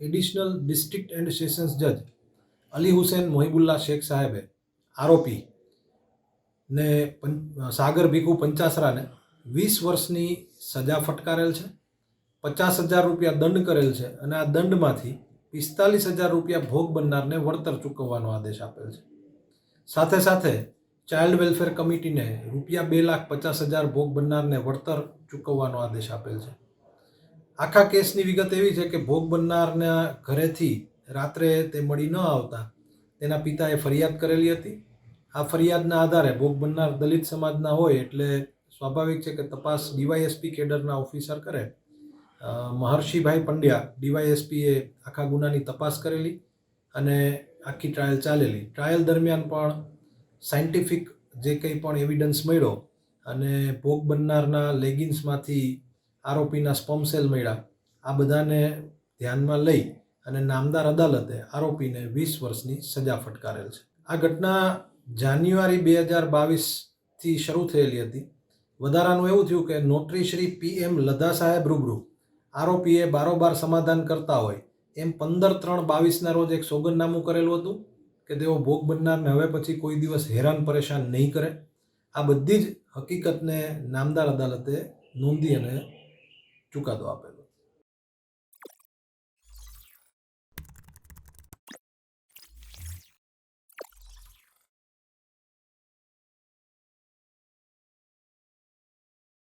Additional district and sessions જજ અલી હુસેન મોહિબુલ્લા શેખ સાહેબે આરોપી ને સાગર ભીખુ પંચાસરાને વીસ વર્ષની સજા ફટકારેલ છે, પચાસ હજાર રૂપિયા દંડ કરેલ છે અને આ દંડમાંથી પિસ્તાલીસ હજાર રૂપિયા ભોગ બનનારને વળતર ચૂકવવાનો આદેશ આપેલ છે. સાથે સાથે ચાઇલ્ડ વેલફેર કમિટીને રૂપિયા બે લાખ પચાસ હજાર ભોગ બનનારને વળતર ચૂકવવાનો આદેશ આપેલ છે. આખા કેસની વિગત એવી છે કે ભોગ બનનારના ઘરેથી રાત્રે તે મળી ન આવતા. તેના પિતાએ ફરિયાદ કરેલી હતી. આ ફરિયાદના આધારે ભોગ બનનાર દલિત સમાજના હોય એટલે સ્વાભાવિક છે કે તપાસ ડીવાયએસપી કેડરના ઓફિસર કરે. મહર્ષિભાઈ પંડ્યા ડીવાયએસપીએ આખા ગુનાની તપાસ કરેલી અને આખી ટ્રાયલ ચાલેલી. ટ્રાયલ દરમિયાન પણ સાયન્ટિફિક જે કંઈ પણ એવિડન્સ મળ્યો અને ભોગ બનનારના લેગિન્સમાંથી આરોપીના સ્પમ સેલ મળ્યા. આ બધાને ધ્યાનમાં લઈ અને નામદાર અદાલતે આરોપીને વીસ વર્ષની સજા ફટકારેલ છે. આ ઘટના જાન્યુઆરી બે હજાર બાવીસથી શરૂ થયેલી હતી. વધારાનું એવું થયું કે નોટરી શ્રી પી એમ લધા સાહેબ રૂબરૂ આરોપીએ બારોબાર સમાધાન કરતા હોય એમ પંદર ત્રણ બાવીસના રોજ એક સોગંદનામું કરેલું હતું કે તેઓ ભોગ બનનારને હવે પછી કોઈ દિવસ હેરાન પરેશાન નહીં કરે. આ બધી જ હકીકતને નામદાર અદાલતે નોંધી અને ચુકાદો આપેલો